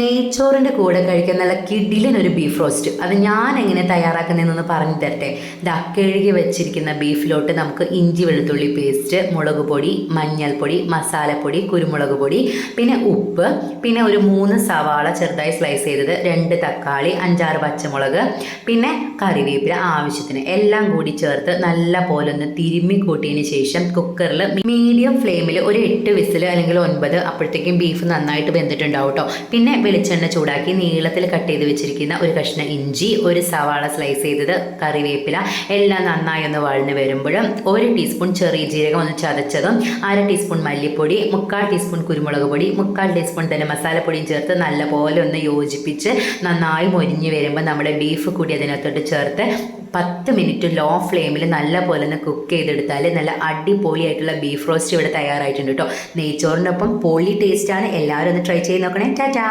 നെയ്ച്ചോറിന്റെ കൂടെ കഴിക്കാൻ നല്ല കിടിലൻ ഒരു ബീഫ് റോസ്റ്റ് അത് ഞാൻ എങ്ങനെ തയ്യാറാക്കുന്നതെന്നൊന്ന് പറഞ്ഞു തരട്ടെ. ദാ കഴുകി വെച്ചിരിക്കുന്ന ബീഫിലോട്ട് നമുക്ക് ഇഞ്ചി വെളുത്തുള്ളി പേസ്റ്റ് മുളക് പൊടി മഞ്ഞൾപ്പൊടി മസാലപ്പൊടി കുരുമുളക് പൊടി പിന്നെ ഉപ്പ് പിന്നെ ഒരു മൂന്ന് സവാള ചെറുതായി സ്ലൈസ് ചെയ്തത് രണ്ട് തക്കാളി അഞ്ചാറ് പച്ചമുളക് പിന്നെ കറിവേപ്പില ആവശ്യത്തിന്. എല്ലാം കൂടി ചേർത്ത് നല്ല പോലെ ഒന്ന് തിരുമ്മി കൂട്ടിയതിന് ശേഷം കുക്കറിൽ മീഡിയം ഫ്ലെയിമിൽ ഒരു എട്ട് വിസിൽ അല്ലെങ്കിൽ ഒൻപത് അപ്പോഴത്തേക്കും ബീഫ് നന്നായിട്ട് വെന്തിട്ടുണ്ടാവും കേട്ടോ പിന്നെ വെളിച്ചെണ്ണ ചൂടാക്കി നീളത്തിൽ കട്ട് ചെയ്ത് വെച്ചിരിക്കുന്ന ഒരു കഷ്ണം ഇഞ്ചി ഒരു സവാള സ്ലൈസ് ചെയ്തത് കറിവേപ്പില എല്ലാം നന്നായി ഒന്ന് വഴന്ന് വരുമ്പോഴും ഒരു ടീസ്പൂൺ ചെറിയ ജീരകം ഒന്ന് ചതച്ചതും അര ടീസ്പൂൺ മല്ലിപ്പൊടി മുക്കാൽ ടീസ്പൂൺ കുരുമുളക് പൊടി മുക്കാൽ ടീസ്പൂൺ തന്നെ മസാലപ്പൊടിയും ചേർത്ത് നല്ലപോലെ ഒന്ന് യോജിപ്പിച്ച് നന്നായി മൊരിഞ്ഞ് വരുമ്പോൾ നമ്മുടെ ബീഫ് കൂടി അതിനകത്തോട്ട് ചേർത്ത് പത്ത് മിനിറ്റ് ലോ ഫ്ലെയിമിൽ നല്ലപോലെ ഒന്ന് കുക്ക് ചെയ്തെടുത്താൽ നല്ല അടിപൊളിയായിട്ടുള്ള ബീഫ് റോസ്റ്റ് ഇവിടെ തയ്യാറായിട്ടുണ്ട് കേട്ടോ നെയ്ച്ചോറിനൊപ്പം പൊളി ടേസ്റ്റാണ് എല്ലാവരും ഒന്ന് ട്രൈ ചെയ്ത് നോക്കണേ. ടാറ്റാ